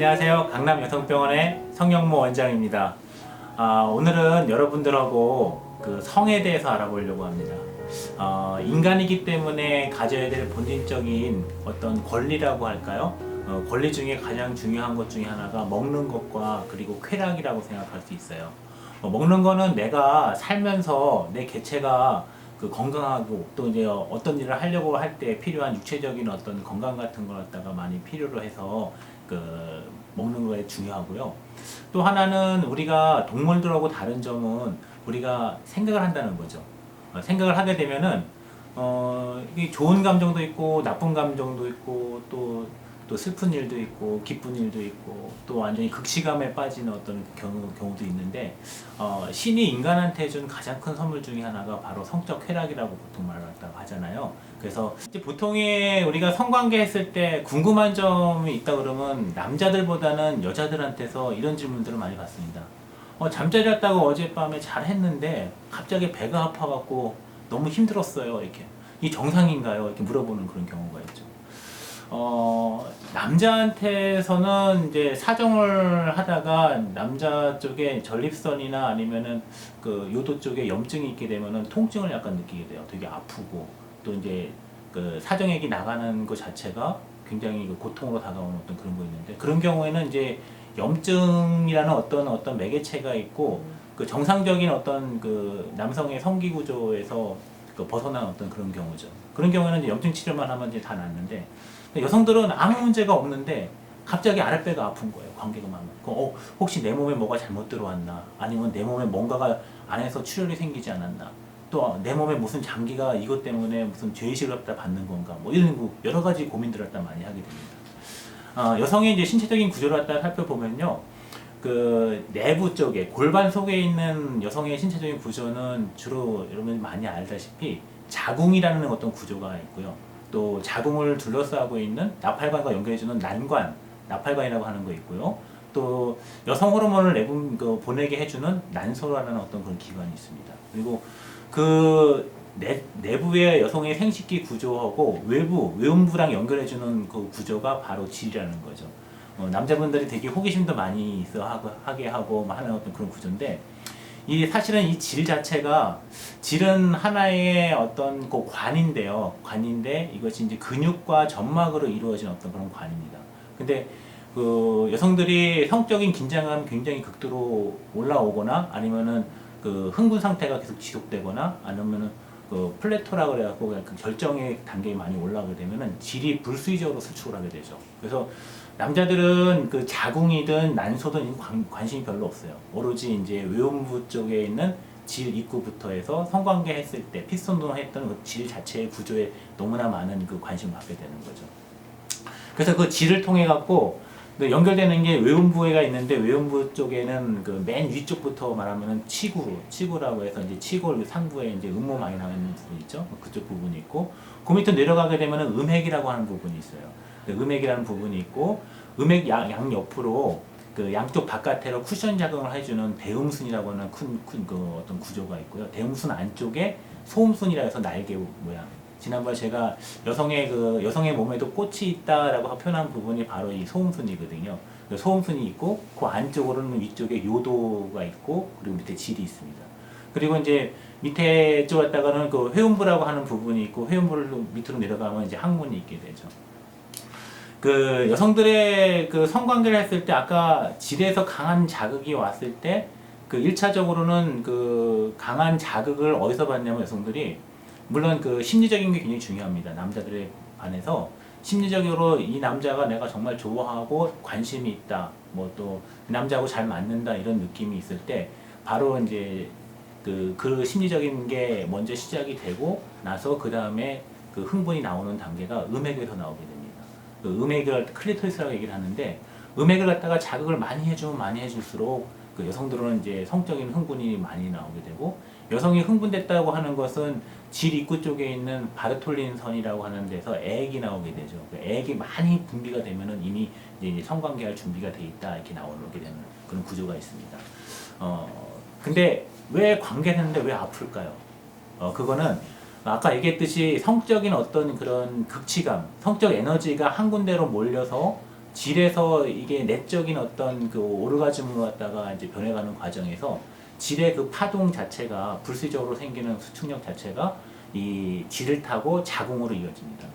네, 안녕하세요. 강남 여성병원의 성영모 원장입니다. 아, 오늘은 여러분들하고 그 성에 대해서 알아보려고 합니다. 어, 인간이기 때문에 가져야 될 본인적인 어떤 권리라고 할까요? 어, 권리 중에 가장 중요한 것 중에 하나가 먹는 것과 그리고 쾌락이라고 생각할 수 있어요. 어, 먹는 거는 내가 살면서 내 개체가 그 건강하고 또 이제 어떤 일을 하려고 할 때 필요한 육체적인 어떤 건강 같은 걸 갖다가 많이 필요로 해서 그 먹는 거에 중요하고요. 또 하나는 우리가 동물들하고 다른 점은 우리가 생각을 한다는 거죠. 어, 생각을 하게 되면은 어, 좋은 감정도 있고 나쁜 감정도 있고 또, 또 슬픈 일도 있고 기쁜 일도 있고 또 완전히 극시감에 빠지는 어떤 경우, 경우도 있는데 어, 신이 인간한테 준 가장 큰 선물 중에 하나가 바로 성적 쾌락이라고 보통 말한다고 하잖아요. 그래서 보통의 우리가 성관계 했을 때 궁금한 점이 있다 그러면 남자들보다는 여자들한테서 이런 질문들을 많이 받습니다. 어, 잠자리 했다고 어젯밤에 잘 했는데 갑자기 배가 아파갖고 너무 힘들었어요. 이렇게 이 정상인가요? 이렇게 물어보는 그런 경우가 있죠. 어, 남자한테서는 이제 사정을 하다가 남자 쪽에 전립선이나 아니면은 그 요도 쪽에 염증이 있게 되면은 통증을 약간 느끼게 돼요. 되게 아프고 또 이제 그 사정액이 나가는 것 자체가 굉장히 그 고통으로 다가오는 어떤 그런 거 있는데 그런 경우에는 이제 염증이라는 어떤 어떤 매개체가 있고 그 정상적인 어떤 그 남성의 성기 구조에서 그 벗어난 어떤 그런 경우죠. 그런 경우에는 염증 치료만 하면 이제 다 낫는데 여성들은 아무 문제가 없는데 갑자기 아랫배가 아픈 거예요. 관계가. 그 어, 혹시 내 몸에 뭐가 잘못 들어왔나? 아니면 내 몸에 뭔가가 안에서 출혈이 생기지 않았나? 또 내 몸에 무슨 장기가 이것 때문에 무슨 죄의식을 갖다 받는 건가? 뭐 이런 거 여러 가지 고민들을 갖다 많이 하게 됩니다. 어, 여성의 이제 신체적인 구조를 갖다 살펴보면요. 그 내부 쪽에 골반 속에 있는 여성의 신체적인 구조는 주로 여러분 많이 알다시피 자궁이라는 어떤 구조가 있고요. 또 자궁을 둘러싸고 있는 나팔관과 연결해주는 난관, 나팔관이라고 하는 거 있고요. 또 여성 호르몬을 내분 그 보내게 해주는 난소라는 어떤 그런 기관이 있습니다. 그리고 그 내, 내부의 여성의 생식기 구조하고 외부 외음부랑 연결해주는 그 구조가 바로 질이라는 거죠. 어, 남자분들이 되게 호기심도 많이 있어 하고, 하게 하고 뭐 하는 어떤 그런 구조인데 이 사실은 이 질 자체가 질은 하나의 어떤 그 관인데요. 관인데 이것이 이제 근육과 점막으로 이루어진 어떤 그런 관입니다. 근데 그 여성들이 성적인 긴장감이 굉장히 극도로 올라오거나 아니면은 그 흥분 상태가 계속 지속되거나 아니면은 그 플래토라 그래갖고 그냥 그 결정의 단계에 많이 올라가게 되면은 질이 불수의적으로 수축을 하게 되죠. 그래서 남자들은 그 자궁이든 난소든 관, 관심이 별로 없어요. 오로지 이제 외음부 쪽에 있는 질 입구부터 해서 성관계 했을 때 피스톤 했던 그 질 자체의 구조에 너무나 많은 그 관심을 갖게 되는 거죠. 그래서 그 질을 통해 갖고 그 연결되는 게 외음부가 있는데 외음부 쪽에는 그 맨 위쪽부터 말하면은 치구, 치구라고 해서 이제 치골 상부에 이제 음모 많이 나오는 부분 있죠. 그쪽 부분이 있고 그 밑으로 내려가게 되면은 음핵이라고 하는 부분이 있어요. 그 음핵이라는 부분이 있고 음핵 양, 양 옆으로 그 양쪽 바깥으로 쿠션 작용을 해주는 대음순이라고 하는 큰, 큰 그 어떤 구조가 있고요. 대음순 안쪽에 소음순이라 해서 날개 모양. 지난번 제가 여성의 그 여성의 몸에도 꽃이 있다라고 표현한 부분이 바로 이 소음순이거든요. 그 소음순이 있고 그 안쪽으로는 위쪽에 요도가 있고 그리고 밑에 질이 있습니다. 그리고 이제 밑에 쪽 갔다가는 그 회음부라고 하는 부분이 있고 회음부를 밑으로 내려가면 이제 항문이 있게 되죠. 그 여성들의 그 성관계를 했을 때 아까 질에서 강한 자극이 왔을 때 그 1차적으로는 그 강한 자극을 어디서 받냐면 여성들이 물론 그 심리적인 게 굉장히 중요합니다. 남자들에 반해서 심리적으로 이 남자가 내가 정말 좋아하고 관심이 있다. 뭐 또 남자하고 잘 맞는다 이런 느낌이 있을 때 바로 이제 그, 그 심리적인 게 먼저 시작이 되고 나서 그 다음에 그 흥분이 나오는 단계가 음액에서 나오게 됩니다. 그 음액을 클리토리스라고 얘기를 하는데 음액을 갖다가 자극을 많이 해주면 많이 해줄수록 그 여성들은 이제 성적인 흥분이 많이 나오게 되고 여성이 흥분됐다고 하는 것은 질 입구 쪽에 있는 바르톨린 선이라고 하는 데서 액이 나오게 되죠. 그 액이 많이 분비가 되면은 이미 이제 성관계할 준비가 돼 있다 이렇게 나오게 되는 그런 구조가 있습니다. 어 근데 왜 관계했는데 왜 아플까요? 어 그거는 아까 얘기했듯이 성적인 어떤 그런 극치감, 성적 에너지가 한 군데로 몰려서 질에서 이게 내적인 어떤 그 오르가즘으로 갖다가 이제 변해가는 과정에서 질의 그 파동 자체가 불시적으로 생기는 수축력 자체가 이 질을 타고 자궁으로 이어집니다.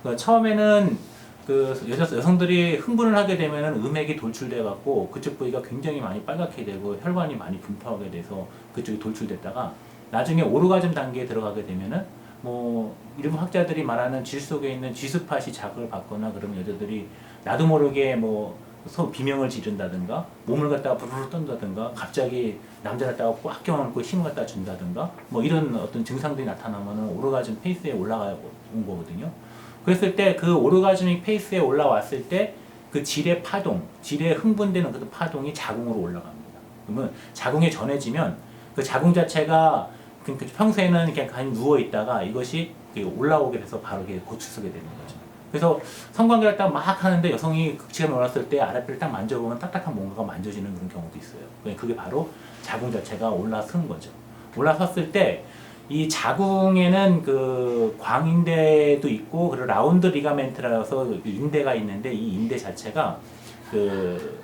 그러니까 처음에는 그 여자 여성들이 흥분을 하게 되면은 음액이 돌출돼 갖고 그쪽 부위가 굉장히 많이 빨갛게 되고 혈관이 많이 분포하게 돼서 그쪽이 돌출됐다가 나중에 오르가즘 단계에 들어가게 되면은 뭐 일부 학자들이 말하는 질 속에 있는 쥐수팥이 자극을 받거나 그러면 여자들이 나도 모르게 뭐 소 비명을 지른다든가 몸을 갖다가 부르르 떤다든가 갑자기 남자를 갖다가 꽉 껴안고 힘을 갖다 준다든가 뭐 이런 어떤 증상들이 나타나면은 오르가즘 페이스에 올라가 온 거거든요. 그랬을 때 그 오르가즈믹 페이스에 올라왔을 때 그 질의 파동, 질의 흥분되는 그 파동이 자궁으로 올라갑니다. 그러면 자궁에 전해지면 그 자궁 자체가 그- 그 평소에는 그냥 누워 있다가 이것이 올라오게 돼서 바로 이렇게 고추서게 되는 거죠. 그래서 성관계를 딱 막 하는데 여성이 극치감이 올랐을 때 아랫배를 딱 만져보면 딱딱한 뭔가가 만져지는 그런 경우도 있어요. 그러니까 그게 바로 자궁 자체가 올라선 거죠. 올라섰을 때 이 자궁에는 그 광인대도 있고 그리고 라운드 리가멘트라서 그 인대가 있는데 이 인대 자체가 그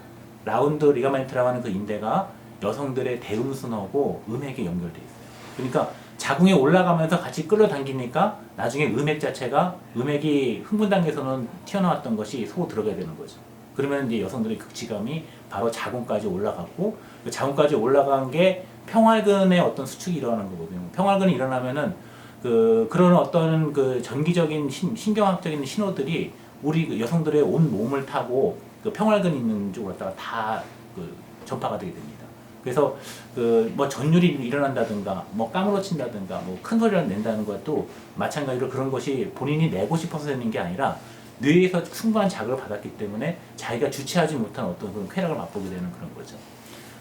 라운드 리가멘트라고 하는 그 인대가 여성들의 대음순하고 음액에 연결돼 있어요. 그러니까 자궁에 올라가면서 같이 끌어당기니까 나중에 음액 자체가 음액이 흥분 단계에서는 튀어나왔던 것이 소 들어가야 되는 거죠. 그러면 이제 여성들의 극치감이 바로 자궁까지 올라갔고 그 자궁까지 올라간 게 평활근의 어떤 수축이 일어나는 거거든요. 평활근이 일어나면은 그 그런 어떤 그 전기적인 신, 신경학적인 신호들이 우리 그 여성들의 온 몸을 타고 그 평활근 있는 쪽으로 갖다가 다 그 전파가 되게 됩니다. 그래서 그 뭐 전율이 일어난다든가 뭐 까무러친다든가 뭐 큰 소리를 낸다는 것도 마찬가지로 그런 것이 본인이 내고 싶어서 내는 게 아니라 뇌에서 충분한 자극을 받았기 때문에 자기가 주체하지 못한 어떤 그런 쾌락을 맛보게 되는 그런 거죠.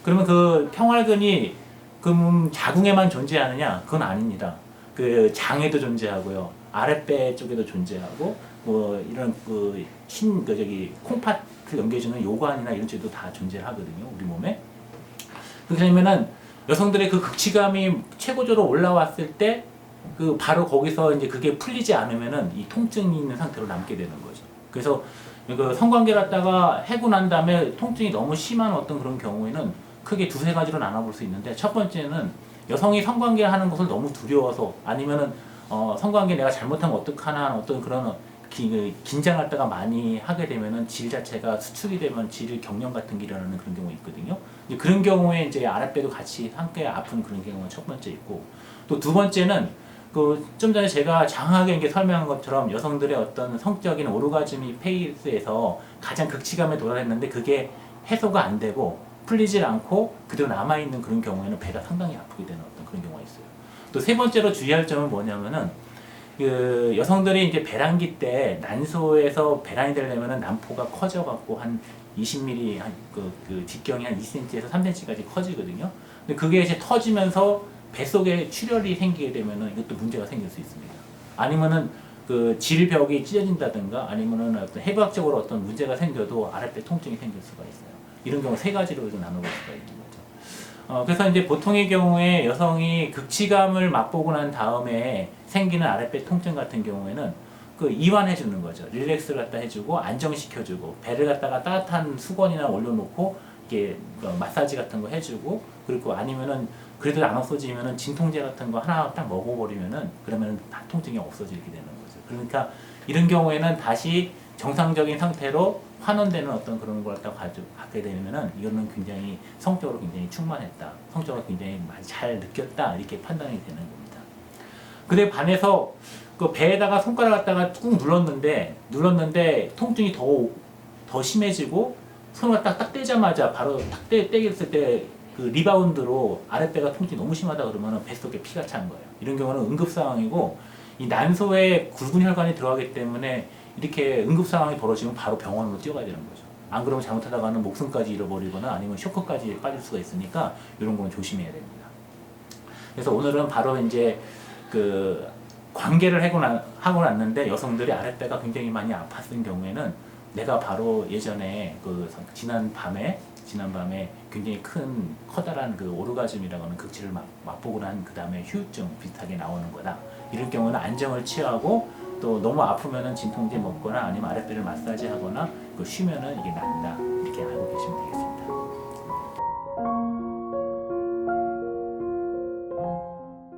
그러면 그 평활근이 그럼 자궁에만 존재하느냐? 그건 아닙니다. 그 장에도 존재하고요. 아랫배 쪽에도 존재하고 뭐 이런 그흰그 저기 콩팥을 연결해주는 요관이나 이런 쪽에도 다 존재하거든요. 우리 몸에. 그렇게 되면은 여성들의 그 극치감이 최고조로 올라왔을 때 그 바로 거기서 이제 그게 풀리지 않으면은 이 통증이 있는 상태로 남게 되는 거죠. 그래서 그 성관계를 갖다가 해고 난 다음에 통증이 너무 심한 어떤 그런 경우에는 크게 두세 가지로 나눠볼 수 있는데 첫 번째는 여성이 성관계 하는 것을 너무 두려워서 아니면은 어, 성관계 내가 잘못하면 어떡하나 어떤 그런 기, 그 긴장할 때가 많이 하게 되면은 질 자체가 수축이 되면 질 경련 같은 게 일어나는 그런 경우 있거든요. 이제 그런 경우에 이제 아랫배도 같이 함께 아픈 그런 경우가 첫 번째 있고 또 두 번째는 그 좀 전에 제가 장하게 이렇게 설명한 것처럼 여성들의 어떤 성적인 오르가즘이 페이스에서 가장 극치감에 도달했는데 그게 해소가 안 되고 풀리질 않고 그대로 남아 있는 그런 경우에는 배가 상당히 아프게 되는 어떤 그런 경우가 있어요. 또 세 번째로 주의할 점은 뭐냐면은 그 여성들이 이제 배란기 때 난소에서 배란이 되려면은 난포가 커져 갖고 한 20mm 한그 그 직경이 한 2cm에서 3cm까지 커지거든요. 근데 그게 이제 터지면서 뱃속에 출혈이 생기게 되면은 이것도 문제가 생길 수 있습니다. 아니면은 그 질벽이 찢어진다든가 아니면은 어떤 해부학적으로 어떤 문제가 생겨도 아랫배 통증이 생길 수가 있어요. 이런 경우 세 가지로 좀 나눠볼 수가 있는 거죠. 어, 그래서 이제 보통의 경우에 여성이 극치감을 맛보고 난 다음에 생기는 아랫배 통증 같은 경우에는 그 이완해 주는 거죠. 릴렉스를 갖다 해주고 안정시켜 주고 배를 갖다가 따뜻한 수건이나 올려놓고 이게 그 마사지 같은 거 해주고 그리고 아니면은 그래도 안 없어지면은 진통제 같은 거 하나 딱 먹어버리면은 그러면은 다 통증이 없어지게 되는 거죠. 그러니까 이런 경우에는 다시 정상적인 상태로 환원되는 어떤 그런 걸 갖게 되면은 이거는 굉장히 성적으로 굉장히 충만했다, 성적으로 굉장히 많이 잘 느꼈다 이렇게 판단이 되는 겁니다. 근데 반해서 그 배에다가 손가락 갖다가 꾹 눌렀는데 눌렀는데 통증이 더 더 심해지고 손을 딱, 딱 떼자마자 바로 딱 떼, 떼겼을 때 그 리바운드로 아랫배가 통증이 너무 심하다 그러면 뱃속에 피가 찬 거예요. 이런 경우는 응급 상황이고 이 난소에 굵은 혈관이 들어가기 때문에 이렇게 응급 상황이 벌어지면 바로 병원으로 뛰어가야 되는 거죠. 안 그러면 잘못하다가는 목숨까지 잃어버리거나 아니면 쇼크까지 빠질 수가 있으니까 이런 거는 조심해야 됩니다. 그래서 오늘은 바로 이제 그 관계를 하고, 나, 하고 났는데 여성들이 아랫배가 굉장히 많이 아팠던 경우에는 내가 바로 예전에 그 지난 밤에 지난 밤에 굉장히 큰 커다란 그 오르가즘이라고 하는 극치를 맛, 맛보고 난 그 다음에 휴유증 비슷하게 나오는 거다. 이런 경우는 안정을 취하고 또 너무 아프면은 진통제 먹거나 아니면 아랫배를 마사지하거나 그 쉬면은 이게 낫다. 이렇게 알고 계시면